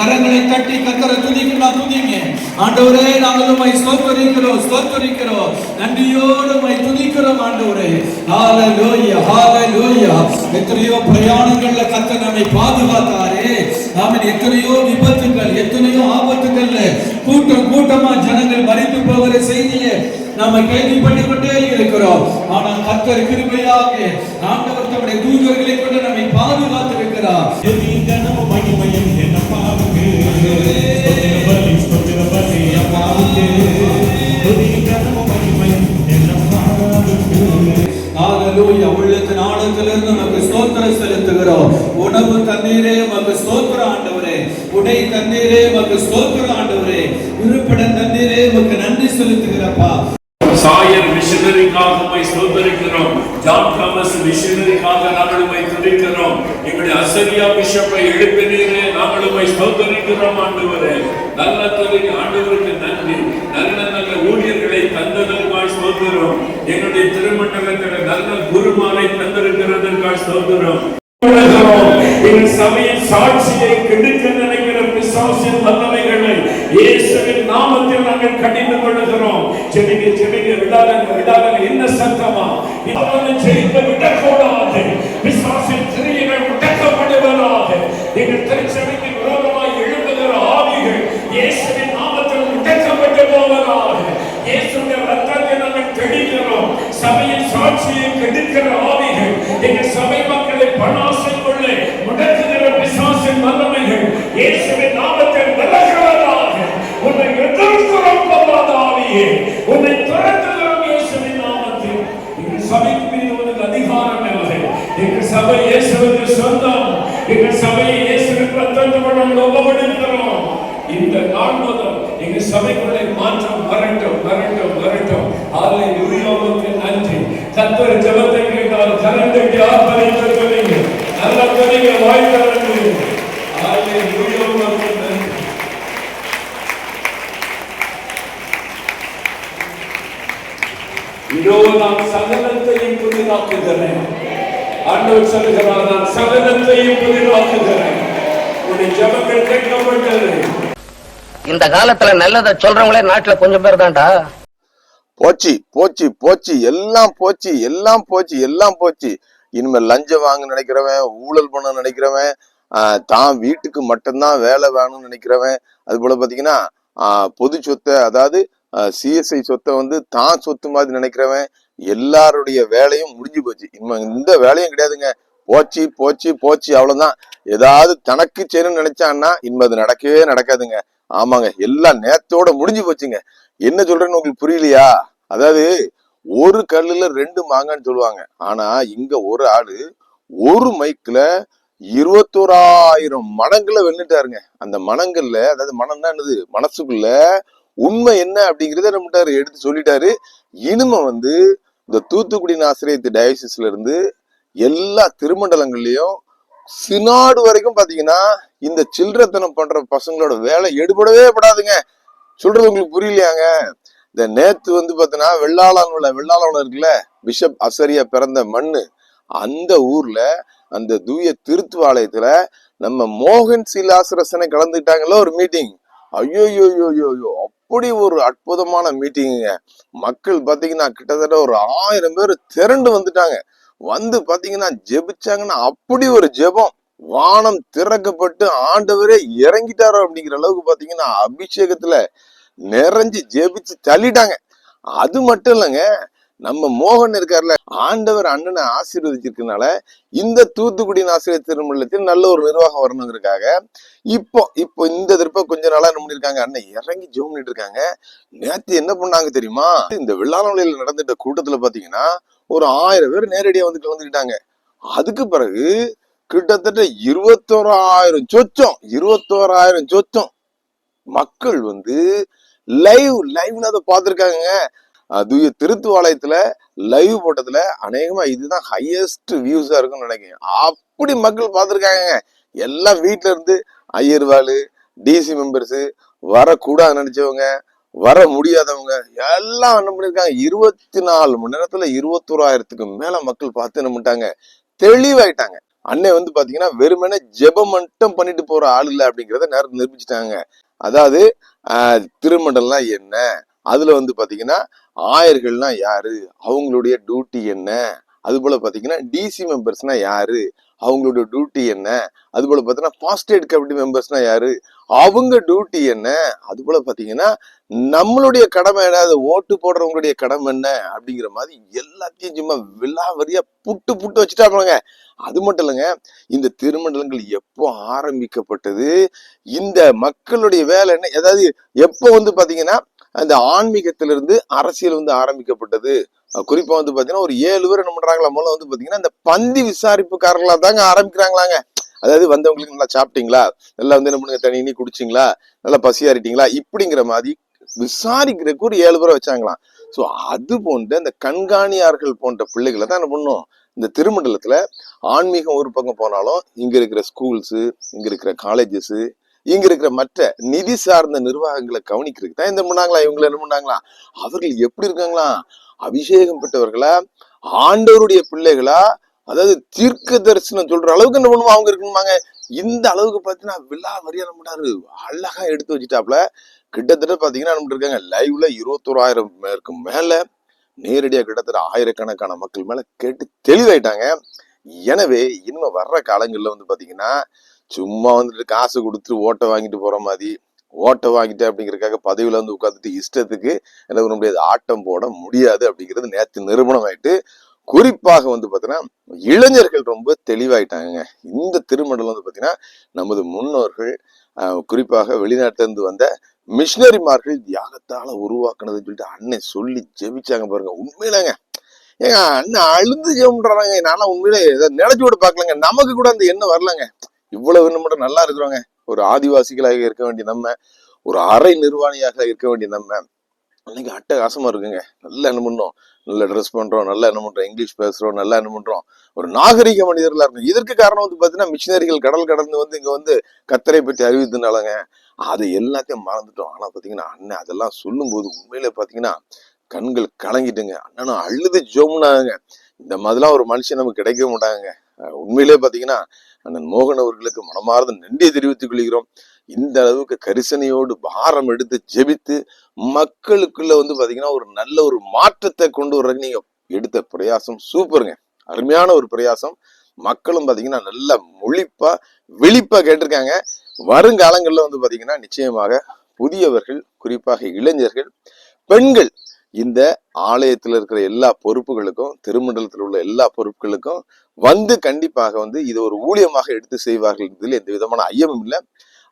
கரங்களை தட்டி கத்தரை துதிக்கலாம் துதிங்க. ஆண்டவரே நாங்கள் உமை ஸ்தோத்தரிக்கிறோம் ஸ்தோத்தரிக்கிறோம். நன்றியோடு உமை துதிக்கிறோம் ஆண்டவரே. ஹalleluya ஹalleluya. எத்தனையோ பிரயாணங்கள்ல கத்த நம்மை பாதுகாத்தாரே. நாம எத்தனையோ விபத்துகள் எத்தனையோ ஆபத்துகள்ல கூட்டம் கூட்டமா ஜனங்கள் மறைந்து போகிற செய்தியை நாம கேள்விப்பட்டு கொண்டே இருக்கிறோம். ஆனால் கத்தர் கிருபையாக ஆண்டவர் தம்முடைய தூதர்களை கொண்டு நம்மை பாதுகாத்து இருக்கிறார் தினமும் மகிமையும் என்ன ஸ்தோத்திர நமக்கு ஸ்தோத்திரம் செலுத்துகிறோம். உணவு தண்ணீரே நமக்கு ஸ்தோத்திரம் ஆண்டவரே. உடை தண்ணீரே ஆண்டவரே. இருப்பிட தண்ணீரே நமக்கு நன்றி செலுத்துகிறப்பா. சாயர் மிஷினரிக்காக போய் ஸ்தோத்தரிக்கிறோம். ஜான் தாமஸ் மிஷினரிக்காக நாங்களும் போய் துதிக்கிறோம். எங்களுடைய அசரியா பிஷப்பை எழுப்பினீரே நாங்களும் போய் ஸ்தோத்தரிக்கிறோம் ஆண்டவரே. நல்ல தொழில் ஆண்டவருக்கு நன்றி. நல்ல நல்ல ஊழியர்களை தந்ததற்காய் ஸ்தோத்திரம். எங்களுடைய திருமண்டலத்தில் நல்ல குருமாரை தந்திருக்கிறதற்காய் ஸ்தோத்திரம். எங்கள் சபையின் சாட்சியை கெடுக்க நினைக்கிற பிசாசின் வல்லமைகளை இயேசுவின் நாமத்தில் நாங்கள் கடிந்து கொள்ளுகிறோம். ஜெபிங்க ஜெபிங்க விடாதங்க விடாதங்க. என்ன சத்தமா? அவனை ஜெயிக்க விடக்கூடாது. விசுவாசம் கிரியைகள் ஆவியே உன்னை துரத்துகிறோம் இயேசுவின் நாமத்தில். எங்கள் சபைக்கு மீது உனக்கு அதிகாரம் இல்லை. எங்கள் சபை இயேசுவுக்கு சொந்தம். எங்கள் சபையை இயேசுவின் ரத்தத்தை நாங்கள் ஒப்பப்படுகிறோம் இந்த நாள் முதல் எங்க சபைக்குள்ளே மாற்றம் வரட்டும் வரட்டும் வரட்டும். ஆலை உரியோகத்தின் நன்றி. கத்தர் ஜபத்தை கேட்டால் கரண்டைக்கு ஆர்ப்பரித்திருக்கிறீங்க நல்ல கனிங்க வாய் கரண்டு ஆலை உரியோகத்தின் நன்றி இதோ நான் சகலத்தையும் புதிதாக்குகிறேன் ஆண்டவர் சொல்லுகிறார் நான் சகலத்தையும் புதிதாக்குகிறேன் உன்னுடைய ஜபங்கள் கேட்கப்பட்டது. இந்த காலத்துல நல்லதை சொல்றவங்களே நாட்டுல கொஞ்சம் பேர் தான்டா. போச்சு போச்சு போச்சு. எல்லாம் போச்சு எல்லாம் போச்சு எல்லாம் போச்சு. இனிமேல் லஞ்சம் வாங்க நினைக்கிறவன் ஊழல் பண்ண நினைக்கிறவன் ஆஹ் தான் வீட்டுக்கு மட்டும்தான் வேலை வேணும்னு நினைக்கிறவன். அது போல பாத்தீங்கன்னா ஆஹ் பொது சொத்தை அதாவது சிஎஸ்ஐ சொத்தை வந்து தான் சொத்து மாதிரி நினைக்கிறவன். எல்லாருடைய வேலையும் முடிஞ்சு போச்சு. இனிமே இந்த வேலையும் கிடையாதுங்க. போச்சு போச்சு போச்சு அவ்வளவுதான். ஏதாவது தனக்கு செய்யணும்னு நினைச்சான்னா இனிமே அது நடக்கவே நடக்காதுங்க. ஆமாங்க. எல்லாம் நேத்தோட முடிஞ்சு போச்சுங்க. என்ன சொல்றேன்னு உங்களுக்கு புரியலையா? அதாவது ஒரு கல்லுல ரெண்டு மாங்கான்னு சொல்லுவாங்க. ஆனா இங்க ஒரு ஆளு ஒரு மைக்ல இருபத்தோராயிரம் மனங்களை வென்னுட்டாருங்க. அந்த மனங்கள்ல அதாவது மனம்னா என்னது? மனசுக்குள்ள உண்மை என்ன அப்படிங்கிறத நம்மட்டாரு எடுத்து சொல்லிட்டாரு. இனிமே வந்து இந்த தூத்துக்குடி ஆசிரியத்து டயசிஸ்ல இருந்து எல்லா திருமண்டலங்கள்லயும் சினாடு வரைக்கும் பாத்தீங்கன்னா இந்த சில்லறத்தனம் பண்ற பசங்களோட வேலை எடுபடவே படாதுங்க. சொல்றது உங்களுக்கு புரியலையாங்க? இந்த நேத்து வந்து பாத்தீங்கன்னா வெள்ளாளன் வெள்ளாளன் இருக்குல்ல பிஷப் அசரியா பிறந்த மண்ணு அந்த ஊர்ல அந்த தூய திருத்துவாலயத்துல நம்ம மோகன் சிலாசரசனை கலந்துக்கிட்டாங்கல்ல ஒரு மீட்டிங் ஐயோ ஐயோ அப்படி ஒரு அற்புதமான மீட்டிங்குங்க மக்கள் பார்த்தீங்கன்னா கிட்டத்தட்ட ஒரு ஆயிரம் பேர் திரண்டு வந்துட்டாங்க. வந்து பார்த்தீங்கன்னா ஜெபிச்சாங்கன்னா அப்படி ஒரு ஜெபம். வானம் திறக்கப்பட்டு ஆண்டவரே இறங்கிட்டாரோ அப்படிங்கிற அளவுக்கு பார்த்தீங்கன்னா அபிஷேகத்தில் நிறைஞ்சு ஜெபிச்சு தள்ளிட்டாங்க. அது மட்டும் இல்லைங்க நம்ம மோகன் இருக்கார்ல ஆண்டவர் அண்ணனை ஆசீர்வதிச்சிருக்கனால இந்த தூத்துக்குடி ஆசிரியர் திருமணத்தில் நல்ல ஒரு நிர்வாகம் வரணுங்கிறதுக்காக இப்போ இப்போ இந்த திருப்ப கொஞ்ச நாளா என்ன பண்ணிருக்காங்க? அண்ணன் இறங்கி ஜோம் பண்ணிட்டு இருக்காங்க. நேத்து என்ன பண்ணாங்க தெரியுமா? இந்த வெள்ளாளநிலையில நடந்துட்ட கூட்டத்துல பாத்தீங்கன்னா ஒரு ஆயிரம் பேர் நேரடியா வந்து கலந்துக்கிட்டாங்க. அதுக்கு பிறகு கிட்டத்தட்ட இருபத்தோராயிரம் சொச்சம் இருபத்தோராயிரம் சொச்சம் மக்கள் வந்து லைவ் லைவ்ல அதை பார்த்துருக்காங்க தூய திருத்துவாலயத்துல லைவ் போட்டதுல அநேகமா இதுதான் ஹையஸ்ட் வியூஸா இருக்கும்னு நினைக்கிறேன். அப்படி மக்கள் பார்த்துருக்காங்க எல்லாம் வீட்டுல இருந்து ஐயர்வாலு டிசி மெம்பர்ஸ் வரக்கூடாது நினைச்சவங்க வர முடியாதவங்க எல்லாம் என்ன பண்ணிருக்காங்க? இருபத்தி நாலு மணி நேரத்துல இருபத்தோராயிரத்துக்கு மேல மக்கள் பார்த்து என்ன பண்ணிட்டாங்க? தெளிவாயிட்டாங்க. அன்னை வந்து பாத்தீங்கன்னா வெறுமனே ஜெபம் மட்டும் பண்ணிட்டு போற ஆள் இல்லை அப்படிங்கிறத நேரம் நிரூபிச்சிட்டாங்க. அதாவது திருமண்டல்லாம் என்ன? அதுல வந்து பாத்தீங்கன்னா ஆயர்கள்னா யாரு? அவங்களுடைய டியூட்டி என்ன? அது போல பாத்தீங்கன்னா டிசி மெம்பர்ஸ்னா யாரு? அவங்களோட டியூட்டி என்ன? அது போல பாத்தீங்கன்னா ஃபாஸ்ட் எய்ட் கமிட்டி மெம்பர்ஸ்னா யாரு? அவங்க டியூட்டி என்ன? அது போல பாத்தீங்கன்னா நம்மளுடைய கடமை என்ன? அது ஓட்டு போடுறவங்களுடைய கடமை என்ன? அப்படிங்கிற மாதிரி எல்லாத்தையும் சும்மா விலாவரியா புட்டு புட்டு வச்சுட்டாங்க அது மட்டும் இல்லைங்க இந்த திருமண்டலங்கள் எப்போ ஆரம்பிக்கப்பட்டது? இந்த மக்களுடைய வேலை என்ன? ஏதாவது எப்போ வந்து பாத்தீங்கன்னா அந்த ஆன்மீகத்திலிருந்து அரசியல் வந்து ஆரம்பிக்கப்பட்டது. குறிப்பா வந்து பாத்தீங்கன்னா ஒரு ஏழு பேர் என்ன பண்றாங்களா? மூலம் வந்து பாத்தீங்கன்னா இந்த பந்தி விசாரிப்புக்காரர்களா தாங்க ஆரம்பிக்கிறாங்களாங்க. அதாவது வந்தவங்களுக்கு நல்லா சாப்பிட்டீங்களா? நல்லா வந்து என்ன பண்ணுங்க தண்ணி குடிச்சிங்களா? நல்லா பசியாறிட்டீங்களா? இப்படிங்கிற மாதிரி விசாரிக்கிறதுக்கு ஒரு ஏழு பேரை வச்சாங்களாம். சோ அது போன்ற அந்த கண்காணியார்கள் போன்ற பிள்ளைகளை தான் என்ன பண்ணும்? இந்த திருமண்டலத்துல ஆன்மீகம் ஒரு பக்கம் போனாலும் இங்க இருக்கிற ஸ்கூல்ஸ் இங்க இருக்கிற காலேஜஸ் இங்க இருக்கிற மற்ற நிதி சார்ந்த நிர்வாகங்களை கவனிக்கிறதுக்கு தான் இந்த பண்ணாங்களா? இவங்களை என்ன பண்ணாங்களா? அவர்கள் எப்படி இருக்காங்களா? அபிஷேகம் பெற்றவர்களா? ஆண்டவருடைய பிள்ளைகளா? அதாவது தீர்க்க தரிசனம் சொல்ற அளவுக்கு என்ன பண்ணுவோம்? அவங்க இருக்கணுமாங்க. இந்த அளவுக்கு பார்த்தீங்கன்னா விழா வரியா நம்மடாரு அழகா எடுத்து வச்சுட்டாப்ல கிட்டத்தட்ட பாத்தீங்கன்னா என்ன இருக்காங்க லைவ்ல இருபத்தோராயிரம் பேருக்கு மேல நேரடியா கிட்டத்தட்ட ஆயிரக்கணக்கான மக்கள் மேல கேட்டு தெளிவாயிட்டாங்க. எனவே இனிமே வர்ற காலங்கள்ல வந்து பாத்தீங்கன்னா சும்மா வந்துட்டு காசு கொடுத்துட்டு ஓட்டை வாங்கிட்டு போற மாதிரி. ஓட்டை வாங்கிட்டு அப்படிங்கறதுக்காக பதவியில வந்து உட்காந்துட்டு இஷ்டத்துக்கு என்ன பண்ண முடியாது. ஆட்டம் போட முடியாது அப்படிங்கிறது நேத்து நிரூபணம் ஆயிட்டு குறிப்பாக வந்து பாத்தீங்கன்னா இளைஞர்கள் ரொம்ப தெளிவாயிட்டாங்க இந்த திருமண்டலம் வந்து பாத்தீங்கன்னா நமது முன்னோர்கள் குறிப்பாக வெளிநாட்டுல இருந்து வந்த மிஷினரிமார்கள் தியாகத்தால உருவாக்குனதுன்னு சொல்லிட்டு அண்ணன் சொல்லி ஜெபிச்சாங்க பாருங்க. உண்மையிலங்க. ஏங்க அண்ணன் அழுந்து ஜெபம்ன்றாங்க நான்லாம் உண்மையிலே நினைச்சு கூட பார்க்கலங்க. நமக்கு கூட அந்த எண்ணம் வரலங்க. இவ்வளவு இன்னும் நல்லா இருக்கிறோங்க ஒரு ஆதிவாசிகளாக இருக்க வேண்டிய நம்ம ஒரு அரை நிர்வாணியாக இருக்க வேண்டிய நம்ம. அன்னைக்கு அட்டகாசமா இருக்குங்க. நல்லா என்ன பண்ணோம் நல்ல ட்ரெஸ் பண்றோம் நல்லா என்ன பண்றோம்? இங்கிலீஷ் பேசுறோம் நல்லா என்ன பண்றோம்? ஒரு நாகரிக மனிதர்களா இருக்கும் இதற்கு காரணம் வந்து பாத்தீங்கன்னா மிஷினரிகள் கடல் கடந்து வந்து இங்க வந்து கத்தரை பற்றி அறிவித்தனாலங்க அது எல்லாத்தையும் மறந்துட்டோம். ஆனா பாத்தீங்கன்னா அண்ணன் அதெல்லாம் சொல்லும் போது உண்மையிலே பாத்தீங்கன்னா கண்கள் கலங்கிட்டுங்க. அண்ணனும் அழுது ஜோம்னாங்க. இந்த மாதிரிலாம் ஒரு மனுஷன் நமக்கு கிடைக்க மாட்டாங்க. உண்மையிலே பாத்தீங்கன்னா அண்ணன் மோகன் அவர்களுக்கு மனமார்ந்த நன்றியை தெரிவித்துக் கொள்கிறோம். இந்த அளவுக்கு கரிசனையோடு பாரம் எடுத்து ஜெபித்து மக்களுக்குள்ள வந்து பாத்தீங்கன்னா ஒரு நல்ல ஒரு மாற்றத்தை கொண்டு வர்றதுக்கு நீங்க எடுத்த பிரயாசம் சூப்பருங்க. அருமையான ஒரு பிரயாசம். மக்களும் பாத்தீங்கன்னா நல்ல மொழிப்பா விழிப்பா கேட்டிருக்காங்க. வருங்காலங்கள்ல வந்து பாத்தீங்கன்னா நிச்சயமாக புதியவர்கள் குறிப்பாக இளைஞர்கள் பெண்கள் இந்த ஆலயத்தில் இருக்கிற எல்லா பொறுப்புகளுக்கும் திருமண்டலத்தில் உள்ள எல்லா பொறுப்புகளுக்கும் வந்து கண்டிப்பாக வந்து இது ஒரு ஊழியமாக எடுத்து செய்வார்கள் என்பதில் எந்த விதமான ஐயமும் இல்லை.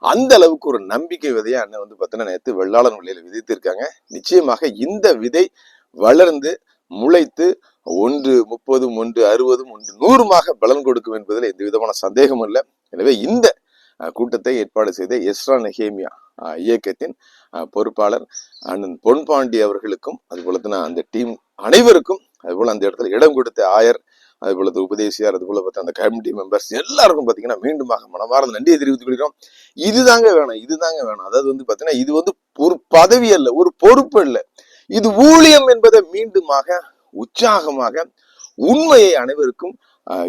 அந்த அளவுக்கு ஒரு நம்பிக்கை விதையை அண்ணன் வந்து பார்த்தீங்கன்னா நேற்று வெள்ளாளன் விலையில விதைத்திருக்காங்க. நிச்சயமாக இந்த விதை வளர்ந்து முளைத்து ஒன்று முப்பதும் ஒன்று அறுபதும் ஒன்று நூறுமாக பலன் கொடுக்கும் என்பதில் எந்த விதமான சந்தேகமும் இல்லை. எனவே இந்த கூட்டத்தை ஏற்பாடு செய்த எஸ்ரா நெஹேமியா இயக்கத்தின் பொறுப்பாளர் அண்ணன் பொன்பாண்டி அவர்களுக்கும் அதுபோல தான் அந்த டீம் அனைவருக்கும் அதுபோல அந்த இடத்துல இடம் கொடுத்த ஆயர் அதுபோல உபதேசியார் அதுபோல பார்த்தா அந்த கமிட்டி மெம்பர்ஸ் எல்லாருக்கும் பார்த்தீங்கன்னா மீண்டுமாக மனமார்ந்த நன்றியை தெரிவித்துக் கொள்கிறோம். இதுதாங்க வேணும் இதுதாங்க வேணும். அதாவது வந்து பார்த்தீங்கன்னா இது வந்து ஒரு பதவி அல்ல ஒரு பொறுப்பு அல்ல. இது ஊழியம் என்பதை மீண்டுமாக உற்சாகமாக உண்மையை அனைவருக்கும்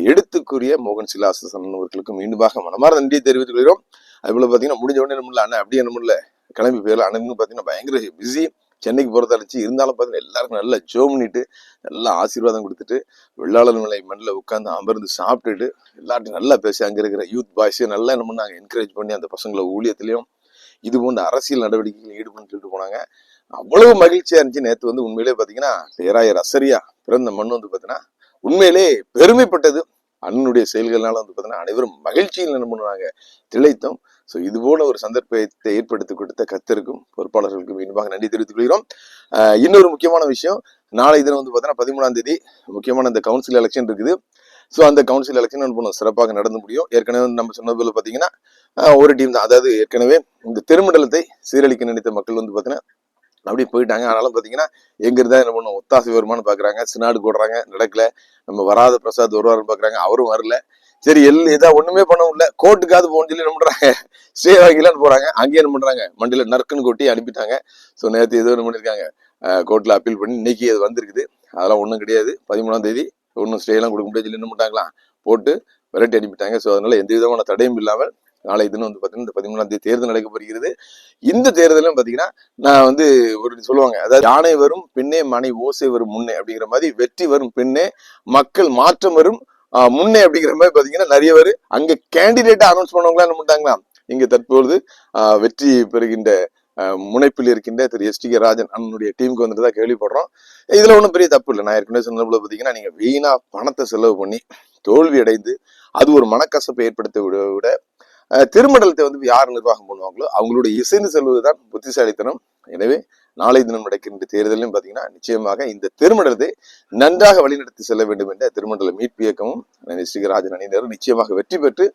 எடுத்துக்குரிய மோகன் சிலாசன் அவர்களுக்கும் மீண்டுமாக மனமார்ந்த நன்றியை தெரிவித்துக் கொள்கிறோம். அதுபோல் பார்த்தீங்கன்னா முடிஞ்ச உடனே நம்ம அண்ணன் அப்படியே என்ன இல்ல கிளம்பி போயிடல அண்ணன் பார்த்தீங்கன்னா பயங்கர பிஸி சென்னைக்கு போகிறதா இருந்துச்சு. இருந்தாலும் பார்த்தீங்கன்னா எல்லாருக்கும் நல்லா ஜோ பண்ணிட்டு நல்லா ஆசீர்வாதம் கொடுத்துட்டு வெள்ளாளர் நிலை மண்ணில் உட்காந்து அமர்ந்து சாப்பிட்டுட்டு எல்லார்ட்டையும் நல்லா பேசி அங்கே இருக்கிற யூத் பாய்ஸையும் நல்லா என்ன பண்ணாங்க என்கரேஜ் பண்ணி அந்த பசங்களை ஊழியத்திலையும் இது போன்ற அரசியல் நடவடிக்கைகள் ஈடுபட்டு சொல்லிட்டு போனாங்க. அவ்வளவு மகிழ்ச்சியாக இருந்துச்சு. நேற்று வந்து உண்மையிலே பார்த்தீங்கன்னா பேராயர் அசரியா பிறந்த மண் வந்து பார்த்தீங்கன்னா உண்மையிலே பெருமைப்பட்டது. அண்ணனுடைய செயல்கள்னால வந்து பார்த்தீங்கன்னா அனைவரும் மகிழ்ச்சியில் என்ன பண்ணுவாங்க திளைத்தோம். ஸோ இது போல ஒரு சந்தர்ப்பத்தை ஏற்படுத்தி கொடுத்த கத்தருக்கும் பொறுப்பாளர்களுக்கும் மீண்டுமாக நன்றி தெரிவித்துக் கொள்கிறோம். இன்னொரு முக்கியமான விஷயம் நாளை தினம் வந்து பார்த்தீங்கன்னா பதிமூணாம் தேதி முக்கியமான இந்த கவுன்சில் எலெக்ஷன் இருக்குது. ஸோ அந்த கவுன்சில் எலெக்ஷன் என்ன பண்ணும் சிறப்பாக நடந்து முடியும். ஏற்கனவே நம்ம சொன்னது போல பார்த்தீங்கன்னா ஒரு டீம் தான். அதாவது ஏற்கனவே இந்த திருமண்டலத்தை சீரழிக்க நினைத்த மக்கள் வந்து பார்த்தீங்கன்னா அப்படி போயிட்டாங்க. ஆனாலும் பார்த்தீங்கன்னா எங்கிருந்தா என்ன பண்ணும்? ஒத்தாசை வருமானு பார்க்குறாங்க சினாடு போடுறாங்க. நடக்கல. நம்ம வராத பிரசாத் வருவாருன்னு பார்க்குறாங்க அவரும் வரல. சரி எல் இதாக ஒன்றுமே பண்ண முடியல. கோர்ட்டுக்காவது போகணும்னு சொல்லி என்ன பண்ணுறாங்க ஸ்டே வாங்கிலான்னு போகிறாங்க அங்கேயே என்ன பண்ணுறாங்க மண்டியில் நறுக்குன்னு கொட்டி அனுப்பிட்டாங்க. ஸோ நேற்று ஏதோ என்ன பண்ணியிருக்காங்க. கோர்ட்டில் அப்பீல் பண்ணி இன்னைக்கு அது வந்திருக்குது. அதெல்லாம் ஒன்றும் கிடையாது. பதிமூணாம் தேதி ஒன்றும் ஸ்டேலாம் கொடுக்க முடியாது சொல்லி என்ன பண்ணிட்டாங்களாம்? போட்டு விரட்டி அனுப்பிட்டாங்க. ஸோ அதனால எந்த விதமான தடையும் இல்லாமல் நாளை தினம் வந்து பார்த்தீங்கன்னா இந்த பதிமூணாம் தேதி தேர்தல் நடைபெறுகிறது இந்த தேர்தலும் பார்த்தீங்கன்னா நான் வந்து ஒரு சொல்லுவாங்க அதாவது யானை வரும் பின்னே மனை ஓசை வரும் முன்னே அப்படிங்கிற மாதிரி வெற்றி வரும் பின்னே மக்கள் மாற்றம் வரும் முன்னே அப்படிங்கிற மாதிரி பார்த்தீங்கன்னா நிறைய பேர் அங்கே கேண்டிடேட்டாக அனௌன்ஸ் பண்ணவங்களா என்ன பண்ணிட்டாங்களா இங்கே தற்பொழுது வெற்றி பெறுகின்ற முனைப்பில் இருக்கின்ற திரு எஸ் டி கே ராஜன் அண்ணனுடைய டீமுக்கு வந்துட்டு தான் கேள்விப்படுறோம். இதில் ஒன்றும் பெரிய தப்பு இல்லை. நான் ஏற்கனவே சொன்ன பார்த்தீங்கன்னா நீங்கள் வீணாக பணத்தை செலவு பண்ணி தோல்வி அடைந்து அது ஒரு மனக்கசப்பை ஏற்படுத்த விட விட திருமண்டலத்தை வந்து யார் நிர்வாகம் பண்ணுவாங்களோ அவங்களுடைய இசைந்து செல்வதுதான் புத்திசாலித்தனம். எனவே நாளை தினம் நடக்கின்ற தேர்தலையும் பார்த்தீங்கன்னா நிச்சயமாக இந்த திருமண்டலத்தை நன்றாக வழிநடத்தி செல்ல வேண்டும் என்ற திருமண்டல மீட்பு இயக்கமும் ஸ்ரீராஜன் அணியினரும் நிச்சயமாக வெற்றி பெற்று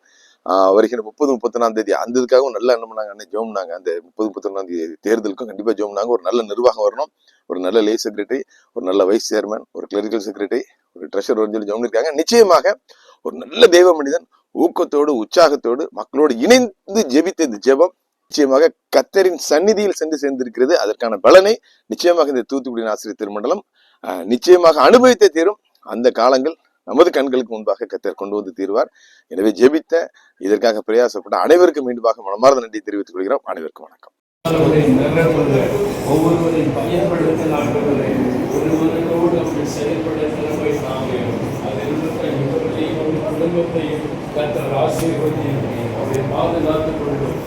வருகிற முப்பது முப்பத்தொன்னாம் தேதி அந்த இதுக்காகவும் நல்லா என்ன பண்ணாங்க அன்னைக்கு ஜோம்னாங்க அந்த முப்பது முப்பத்தொன்னாம் தேதி தேர்தலுக்கும் கண்டிப்பாக ஜோம்னாங்க ஒரு நல்ல நிர்வாகம் வரணும். ஒரு நல்ல லே செக்ரட்டரி ஒரு நல்ல வைஸ் சேர்மன் ஒரு கிளரிக்கல் செக்ரட்டரி ஒரு ட்ரெஷர் சொல்லி ஜோம்னு இருக்காங்க நிச்சயமாக ஒரு நல்ல தெய்வ மனிதன் ஊக்கத்தோடு உற்சாகத்தோடு மக்களோடு இணைந்து ஜெபித்த இந்த ஜெபம் நிச்சயமாக கத்தரின் சந்நிதியில் சென்று சேர்ந்திருக்கிறது. அதற்கான பலனை நிச்சயமாக இந்த தூத்துக்குடி ஆசிரியர் திருமண்டலம் நிச்சயமாக அனுபவித்தே தீரும். அந்த காலங்கள் நமது கண்களுக்கு முன்பாக கத்தர் கொண்டு வந்து தீர்வார். எனவே ஜெபித்த இதற்காக பிரயாசப்பட்ட அனைவருக்கும் மீண்டுமாக மனமார்ந்த நன்றி தெரிவித்துக் கொள்கிறோம். அனைவருக்கும் வணக்கம். ஒவ்வொருவரின் பயன்படுத்த ஆண்டவரை ஒருவரோடு அப்படி செயல்பட நிலைமை தாங்க அதில் இருக்க இவர்களையும் அவர் குடும்பத்தையும் கத்தர் ஆசீர்வதியும் அவரை பாதுகாத்துக் கொள்ளும்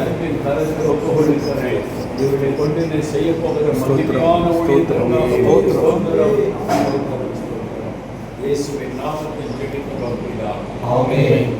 அன்பின் கருத்தில் ஒப்பு கொடுக்கிறேன் இவர்களை கொண்டு நீ செய்ய போகிற ஸ்தோத்திரம். இயேசுவின் நாமத்தில் ஜெபிக்கிறோம் பிதா. ஆமென்